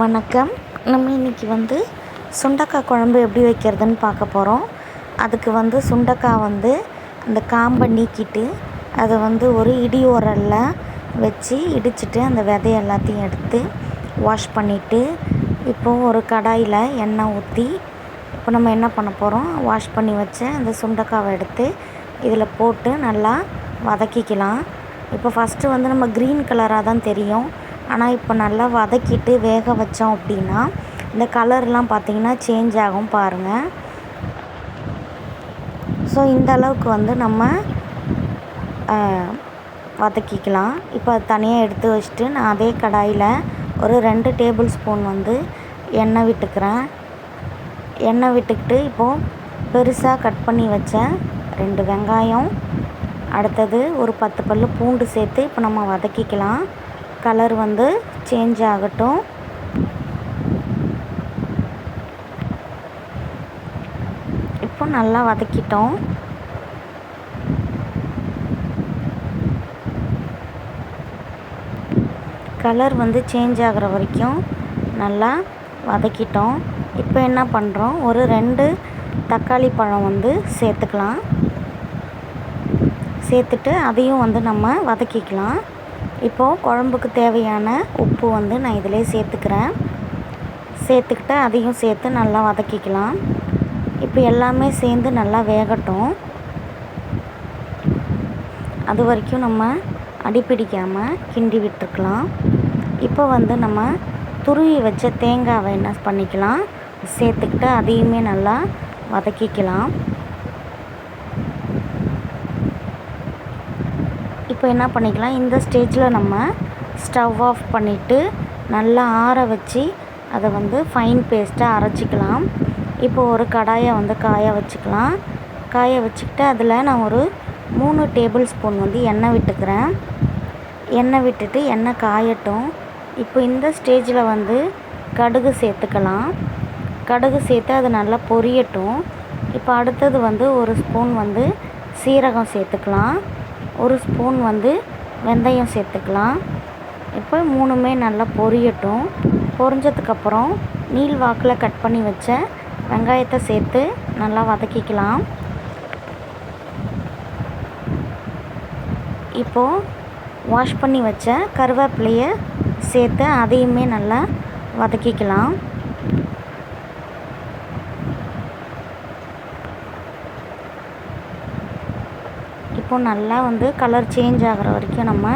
வணக்கம். நம்ம இன்றைக்கி வந்து சுண்டக்காய் குழம்பு எப்படி வைக்கிறதுன்னு பார்க்க போகிறோம் அதுக்கு வந்து சுண்டக்காய் வந்து அந்த காம்பை நீக்கிட்டு அதை வந்து ஒரு இடி உரலில் வச்சு இடிச்சிட்டு அந்த விதை எல்லாத்தையும் எடுத்து வாஷ் பண்ணிவிட்டு இப்போது ஒரு கடாயில் எண்ணெய் ஊற்றி இப்போ நம்ம என்ன பண்ண போகிறோம் வாஷ் பண்ணி வச்ச அந்த சுண்டக்காவை எடுத்து இதில் போட்டு நல்லா வதக்கிக்கலாம். இப்போ ஃபஸ்ட்டு வந்து நம்ம க்ரீன் கலராக தான் தெரியும். ஆனால் இப்போ நல்லா வதக்கிட்டு வேக வச்சோம் அப்படின்னா இந்த கலர்லாம் பார்த்திங்கன்னா சேஞ்ச் ஆகும் பாருங்கள் ஸோ இந்த அளவுக்கு வந்து நம்ம வதக்கிக்கலாம். இப்போ அது தனியாக எடுத்து வச்சுட்டு நான் அதே கடாயில் ஒரு ரெண்டு டேபிள் ஸ்பூன் வந்து எண்ணெய் விட்டுக்கிறேன். எண்ணெய் விட்டுக்கிட்டு இப்போது பெருசாக கட் பண்ணி வச்ச ரெண்டு வெங்காயம் அடுத்தது ஒரு பத்து பல் பூண்டு சேர்த்து இப்போ நம்ம வதக்கிக்கலாம். கலர் வந்து சேஞ்ச் ஆகட்டும். இப்போ நல்லா வதக்கிட்டோம். கலர் வந்து சேஞ்ச் ஆகிற வரைக்கும் நல்லா வதக்கிட்டோம். இப்போ என்ன பண்ணுறோம் ஒரு ரெண்டு தக்காளி பழம் வந்து சேர்த்துக்கலாம். சேர்த்துட்டு அதையும் வந்து நம்ம வதக்கிக்கலாம். இப்போது குழம்புக்கு தேவையான உப்பு வந்து நான் இதிலே சேர்த்துக்கிறேன். சேர்த்துக்கிட்டு அதையும் சேர்த்து நல்லா வதக்கிக்கலாம். இப்போ எல்லாமே சேர்ந்து நல்லா வேகட்டும். அது வரைக்கும் நம்ம அடிப்பிடிக்காமல் கிண்டி விட்டுருக்கலாம். இப்போ வந்து நம்ம துருவி வச்ச தேங்காவை என்ன பண்ணிக்கலாம்? சேர்த்துக்கிட்டு அதையுமே நல்லா வதக்கிக்கலாம். இப்போ என்ன பண்ணிக்கலாம் இந்த ஸ்டேஜில் நம்ம ஸ்டவ் ஆஃப் பண்ணிவிட்டு நல்லா ஆற வச்சு அதை வந்து ஃபைன் பேஸ்ட்டாக அரைச்சிக்கலாம். இப்போ ஒரு கடாயை வந்து காய வச்சுக்கலாம். காய வச்சுக்கிட்டு அதில் நான் ஒரு மூணு டேபிள் ஸ்பூன் வந்து எண்ணெய் விட்டுக்கிறேன். எண்ணெய் விட்டுட்டு எண்ணெய் காயட்டும். இப்போ இந்த ஸ்டேஜில் வந்து கடுகு சேர்த்துக்கலாம். கடுகு சேர்த்து அது நல்லா பொரியட்டும். இப்போ அடுத்தது வந்து ஒரு ஸ்பூன் வந்து சீரகம் சேர்த்துக்கலாம். ஒரு ஸ்பூன் வந்து வெந்தயம் சேர்த்துக்கலாம். இப்போ மூணுமே நல்லா பொரியட்டும். பொரிஞ்சதுக்கப்புறம் நீள் வாக்கில் கட் பண்ணி வச்ச வெங்காயத்தை சேர்த்து நல்லா வதக்கிக்கலாம். இப்போது வாஷ் பண்ணி வச்ச கருவேப்பிலையை சேர்த்து அதையுமே நல்லா வதக்கிக்கலாம். இப்போ நல்லா வந்து கலர் சேஞ்ச் ஆகிற வரைக்கும் நம்ம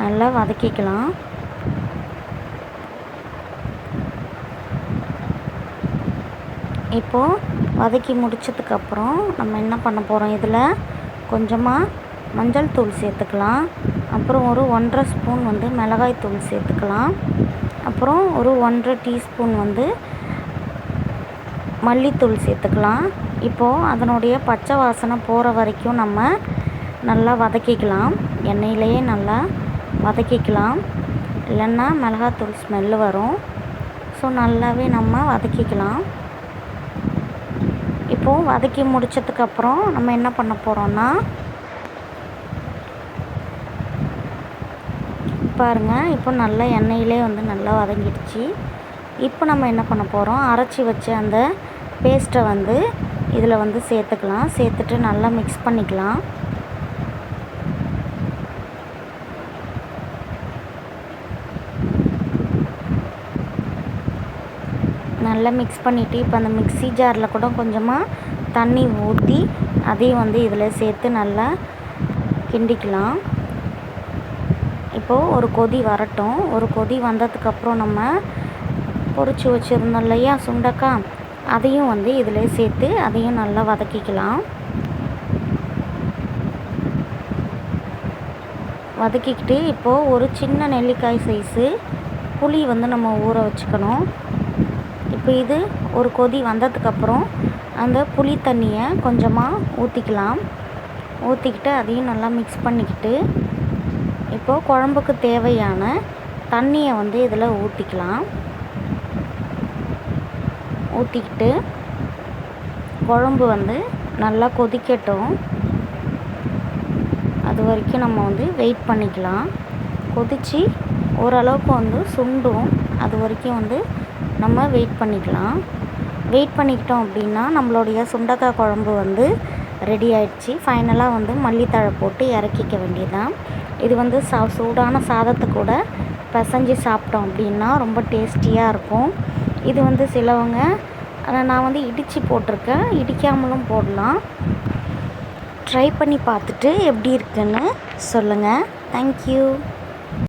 நல்லா வதக்கிக்கலாம். இப்போது வதக்கி முடித்ததுக்கப்புறம் நம்ம என்ன பண்ண போகிறோம் இதில் கொஞ்சமாக மஞ்சள் தூள் சேர்த்துக்கலாம். அப்புறம் ஒரு ஒன்றரை ஸ்பூன் வந்து மிளகாய் தூள் சேர்த்துக்கலாம். அப்புறம் ஒரு ஒன்றரை டீஸ்பூன் வந்து மல்லித்தூள் சேர்த்துக்கலாம். இப்போது அதனுடைய பச்சை வாசனை போகிற வரைக்கும் நம்ம நல்லா வதக்கிக்கலாம். எண்ணெயிலேயே நல்லா வதக்கிக்கலாம். இல்லைன்னா மிளகாத்தூள் ஸ்மெல்லு வரும். ஸோ நல்லாவே நம்ம வதக்கிக்கலாம். இப்போது வதக்கி முடித்ததுக்கப்புறம் நம்ம என்ன பண்ண போகிறோன்னா பாருங்கள் இப்போ நல்லா எண்ணெயிலே வந்து நல்லா வதங்கிடுச்சு. இப்போ நம்ம என்ன பண்ண போகிறோம் அரைச்சி வச்ச அந்த பேஸ்ட்டை வந்து இதில் வந்து சேர்த்துக்கலாம். சேர்த்துட்டு நல்லா மிக்ஸ் பண்ணிக்கலாம். நல்லா மிக்ஸ் பண்ணிவிட்டு இப்போ அந்த மிக்ஸி ஜாரில் கூட கொஞ்சமாக தண்ணி ஊற்றி அதையும் வந்து இதில் சேர்த்து நல்லா கிண்டிக்கலாம். இப்போது ஒரு கொதி வரட்டும். ஒரு கொதி வந்ததுக்கப்புறம் நம்ம பொறிச்சு வச்சுருந்தோம் இல்லையா சுண்டக்காய் அதையும் வந்து இதில் சேர்த்து அதையும் நல்லா வதக்கிக்கலாம். வதக்கிக்கிட்டு இப்போது ஒரு சின்ன நெல்லிக்காய் சைஸு புளி வந்து நம்ம ஊற வச்சுக்கணும். இப்போ இது ஒரு கொதி வந்ததுக்கப்புறம் அந்த புளி தண்ணியை கொஞ்சமாக ஊற்றிக்கலாம். ஊற்றிக்கிட்டு அதையும் நல்லா மிக்ஸ் பண்ணிக்கிட்டு இப்போது குழம்புக்கு தேவையான தண்ணியை வந்து இதில் ஊற்றிக்கலாம். ஊற்றிக்கிட்டு குழம்பு வந்து நல்லா கொதிக்கட்டும். அது வரைக்கும் நம்ம வந்து வெயிட் பண்ணிக்கலாம். கொதித்து ஓரளவுக்கு வந்து சுண்டும். அது வரைக்கும் வந்து நம்ம வெயிட் பண்ணிக்கலாம். வெயிட் பண்ணிக்கிட்டோம் அப்படின்னா நம்மளுடைய சுண்டக்காய் குழம்பு வந்து ரெடி ஆயிடுச்சு. ஃபைனலாக வந்து மல்லித்தழை போட்டு இறக்கிக்க வேண்டியதுதான். இது வந்து சா சூடான சாதத்தை கூட பிசைஞ்சு சாப்பிட்டோம் அப்படின்னா ரொம்ப டேஸ்டியாக இருக்கும். இது வந்து சிலவங்க நான் வந்து இடித்து போட்டிருக்கேன். இடிக்காமலும் போடலாம். ட்ரை பண்ணி பார்த்துட்டு எப்படி இருக்குன்னு சொல்லுங்கள் தேங்க்யூ